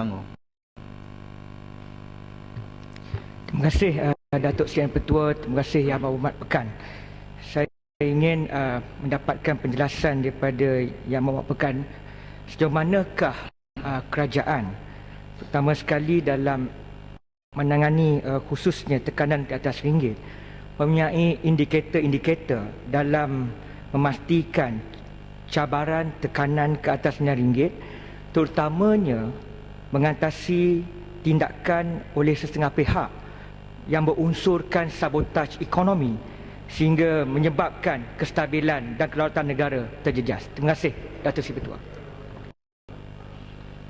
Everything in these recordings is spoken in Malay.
Selangor. Terima kasih uh, Datuk Seri Yang Pertua, terima kasih Yang Berhormat Pekan. Saya ingin uh, mendapatkan penjelasan daripada Yang Berhormat Pekan sejauh manakah uh, kerajaan pertama sekali dalam menangani uh, khususnya tekanan ke atas ringgit mempunyai indikator-indikator dalam memastikan cabaran tekanan ke atas nilai ringgit terutamanya mengatasi tindakan oleh setengah pihak yang berunsurkan sabotaj ekonomi sehingga menyebabkan kestabilan dan kedaulatan negara terjejas. Terima kasih Datuk Seri Ketua.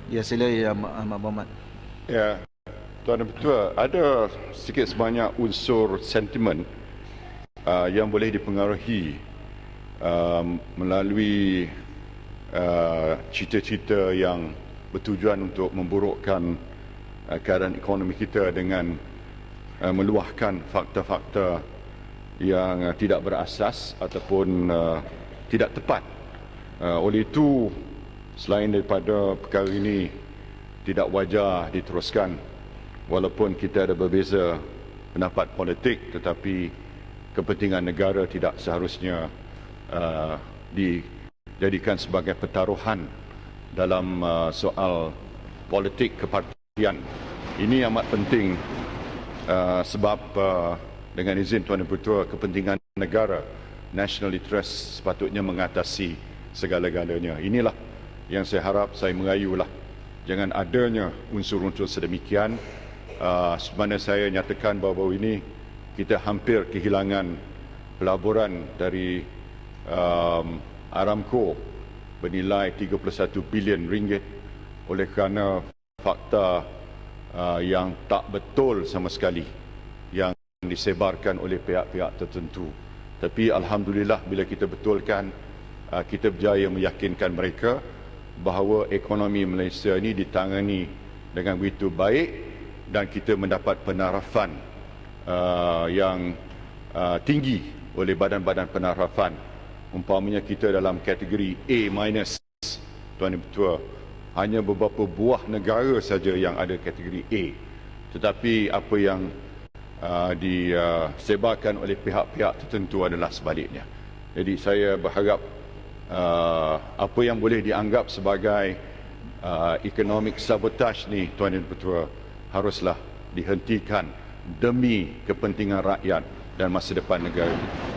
Ya sila ya Ahmad Muhammad. Ya, Tuan Dan Ketua, ada sikit sebanyak unsur sentimen uh, yang boleh dipengaruhi uh, melalui uh, cita-cita yang bertujuan untuk memburukkan uh, keadaan ekonomi kita dengan uh, meluahkan fakta-fakta yang uh, tidak berasas ataupun tidak tepat. Oleh itu, selain daripada perkara ini tidak wajar diteruskan walaupun kita ada berbeza pendapat politik tetapi kepentingan negara tidak seharusnya uh, dijadikan sebagai pertaruhan dalam uh, soal politik kepartian. Ini amat penting uh, sebab uh, dengan izin Tuan Yang Pertua kepentingan negara national interest sepatutnya mengatasi segala-galanya. Inilah yang saya harap saya mengayulah jangan adanya unsur-unsur sedemikian. Uh, mana saya nyatakan bahawa ini kita hampir kehilangan pelaburan dari um, Aramco bernilai 31 bilion ringgit oleh kerana fakta uh, yang tak betul sama sekali yang disebarkan oleh pihak-pihak tertentu. Tapi alhamdulillah bila kita betulkan uh, kita berjaya meyakinkan mereka bahawa ekonomi Malaysia ini ditangani dengan begitu baik dan kita mendapat penarafan uh, yang uh, tinggi oleh badan-badan penarafan umpamanya kita dalam kategori A minus tuan ibu tua hanya beberapa buah negara saja yang ada kategori A tetapi apa yang uh, disebarkan oleh pihak-pihak tertentu adalah sebaliknya jadi saya berharap uh, apa yang boleh dianggap sebagai uh, economic sabotage ni tuan dan ketua haruslah dihentikan demi kepentingan rakyat dan masa depan negara.